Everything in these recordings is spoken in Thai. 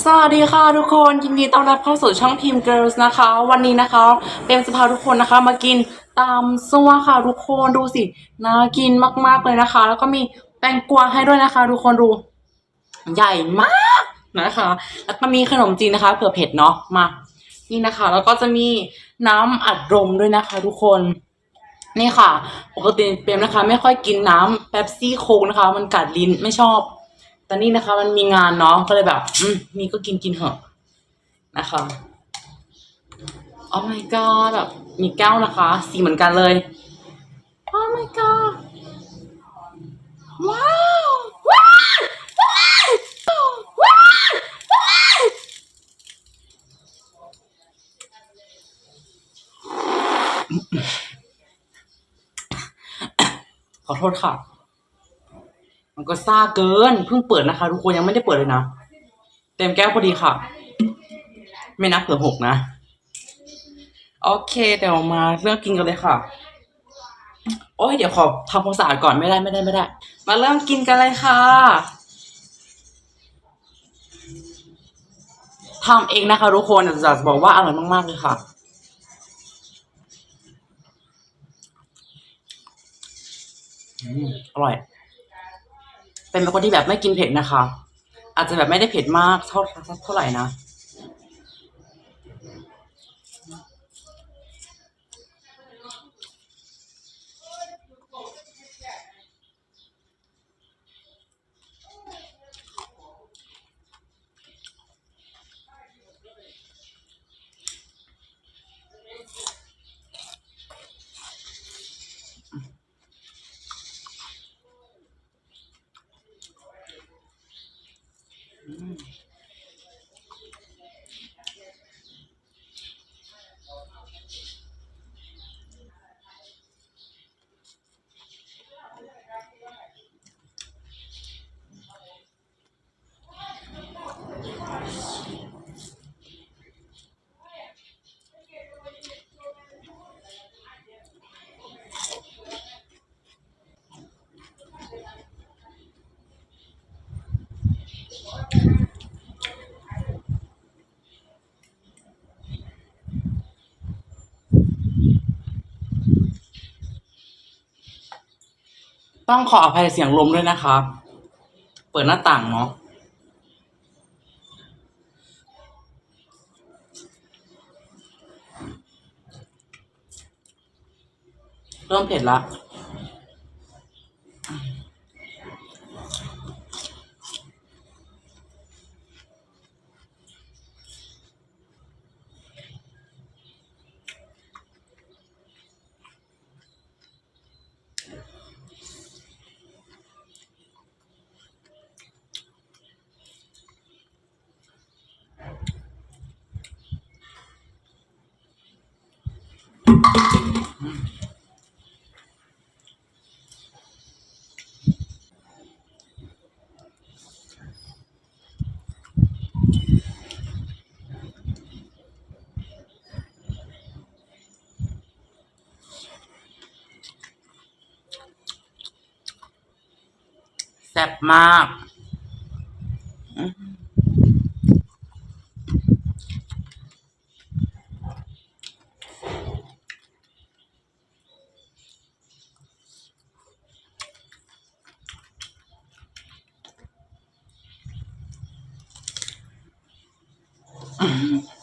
สวัสดีค่ะทุกคนยินดีต้อนรับเข้าสู่ช่องทีม Girls นะคะ วันนี้นะคะเปมจะพาทุกคนนะคะ มากินตำซั่วค่ะทุกคนดูสิน่ากินมากๆเลยนะคะ แล้วก็มีแตงกวาให้ด้วยนะคะ ทุกคนดู ใหญ่มากนะคะ แล้วก็มีขนมจีนนะคะเผื่อเผ็ดเนาะมานี่นะคะ แล้วก็จะมีน้ำอัดลมด้วยนะคะ ทุกคน นี่ค่ะ ปกติเปรมนะคะ ไม่ค่อยกินน้ำเป๊ปซี่โค้กนะคะ มันกัดลิ้นไม่ชอบ แต่นี่นะคะ มันมีงานเนาะก็เลยแบบ อืมมีก็กินกินเถอะนะคะโอ้ my god แบบมีแก้วนะคะ สีเหมือนกันเลยโอ้ my god ว้าวว้าวว้าวว้าวว้าวขอโทษค่ะ มันก็ซ่าเกิน เพิ่งเปิดนะคะ ทุกคนยังไม่ได้เปิดเลยนะ เต็มแก้วพอดีค่ะ ไม่นับเผื่อหกนะ โอเคเดี๋ยวมาเริ่มกินกันเลยค่ะ โอ้ยเดี๋ยวขอทำความสะอาดก่อนไม่ได้ไม่ได้ไม่ได้ มาเริ่มกินกันเลยค่ะทำเองนะคะทุกคนจะบอกว่าอร่อยมากๆเลยค่ะอร่อย เป็นคนที่แบบไม่กินเผ็ดนะคะ อาจจะแบบไม่ได้เผ็ดมากเท่าเท่าไหร่นะ ต้องขออภัยเสียงลมด้วยนะคะเปิดหน้าต่างเนาะเริ่มเผ็ดละ แซ่บมาก Mm-hmm.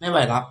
มไม่ไหวแล้ว